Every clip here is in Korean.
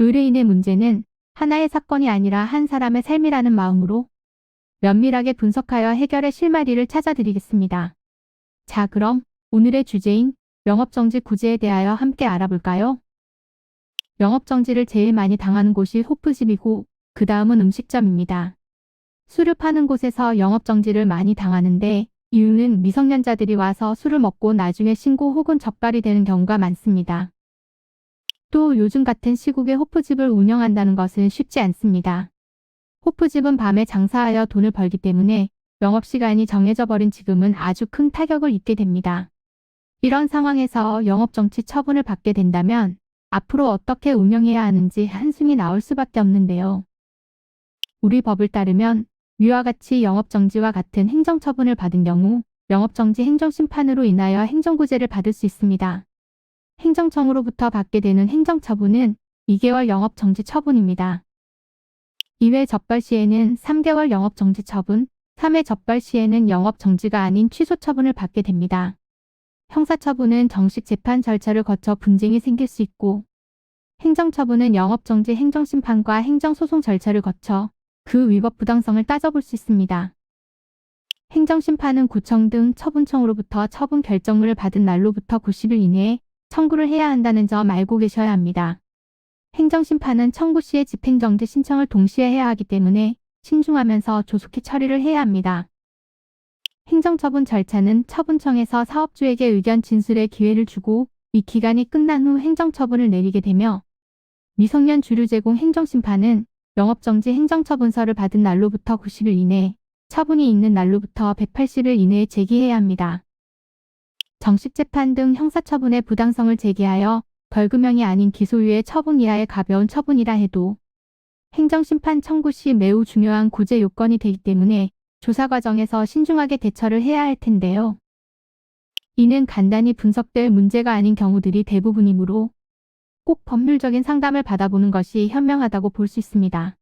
의뢰인의 문제는 하나의 사건이 아니라 한 사람의 삶이라는 마음으로 면밀하게 분석하여 해결의 실마리를 찾아드리겠습니다. 자, 그럼 오늘의 주제인 영업정지 구제에 대하여 함께 알아볼까요? 영업정지를 제일 많이 당하는 곳이 호프집이고 그 다음은 음식점입니다. 술을 파는 곳에서 영업정지를 많이 당하는데 이유는 미성년자들이 와서 술을 먹고 나중에 신고 혹은 적발이 되는 경우가 많습니다. 또 요즘 같은 시국에 호프집을 운영한다는 것은 쉽지 않습니다. 호프집은 밤에 장사하여 돈을 벌기 때문에 영업시간이 정해져 버린 지금은 아주 큰 타격을 입게 됩니다. 이런 상황에서 영업정지 처분을 받게 된다면 앞으로 어떻게 운영해야 하는지 한숨이 나올 수밖에 없는데요. 우리 법을 따르면 위와 같이 영업정지와 같은 행정처분을 받은 경우 영업정지 행정심판으로 인하여 행정구제를 받을 수 있습니다. 행정청으로부터 받게 되는 행정처분은 2개월 영업정지 처분입니다. 2회 적발 시에는 3개월 영업정지 처분, 3회 적발 시에는 영업정지가 아닌 취소 처분을 받게 됩니다. 형사처분은 정식 재판 절차를 거쳐 분쟁이 생길 수 있고, 행정처분은 영업정지 행정심판과 행정소송 절차를 거쳐 그 위법 부당성을 따져볼 수 있습니다. 행정심판은 구청 등 처분청으로부터 처분 결정문을 받은 날로부터 90일 이내에 청구를 해야 한다는 점 알고 계셔야 합니다. 행정심판은 청구 시에 집행정지 신청을 동시에 해야 하기 때문에 신중하면서 조속히 처리를 해야 합니다. 행정처분 절차는 처분청에서 사업주에게 의견 진술의 기회를 주고 이 기간이 끝난 후 행정처분을 내리게 되며 미성년 주류 제공 행정심판은 영업정지 행정처분서를 받은 날로부터 90일 이내, 처분이 있는 날로부터 180일 이내에 제기해야 합니다. 정식 재판 등 형사처분의 부당성을 제기하여 벌금형이 아닌 기소유예 처분 이하의 가벼운 처분이라 해도 행정심판 청구 시 매우 중요한 구제 요건이 되기 때문에 조사 과정에서 신중하게 대처를 해야 할 텐데요. 이는 간단히 분석될 문제가 아닌 경우들이 대부분이므로 꼭 법률적인 상담을 받아보는 것이 현명하다고 볼 수 있습니다.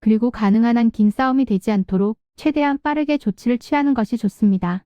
그리고 가능한 한 긴 싸움이 되지 않도록 최대한 빠르게 조치를 취하는 것이 좋습니다.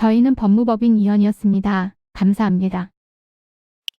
저희는 법무법인 이현이었습니다. 감사합니다.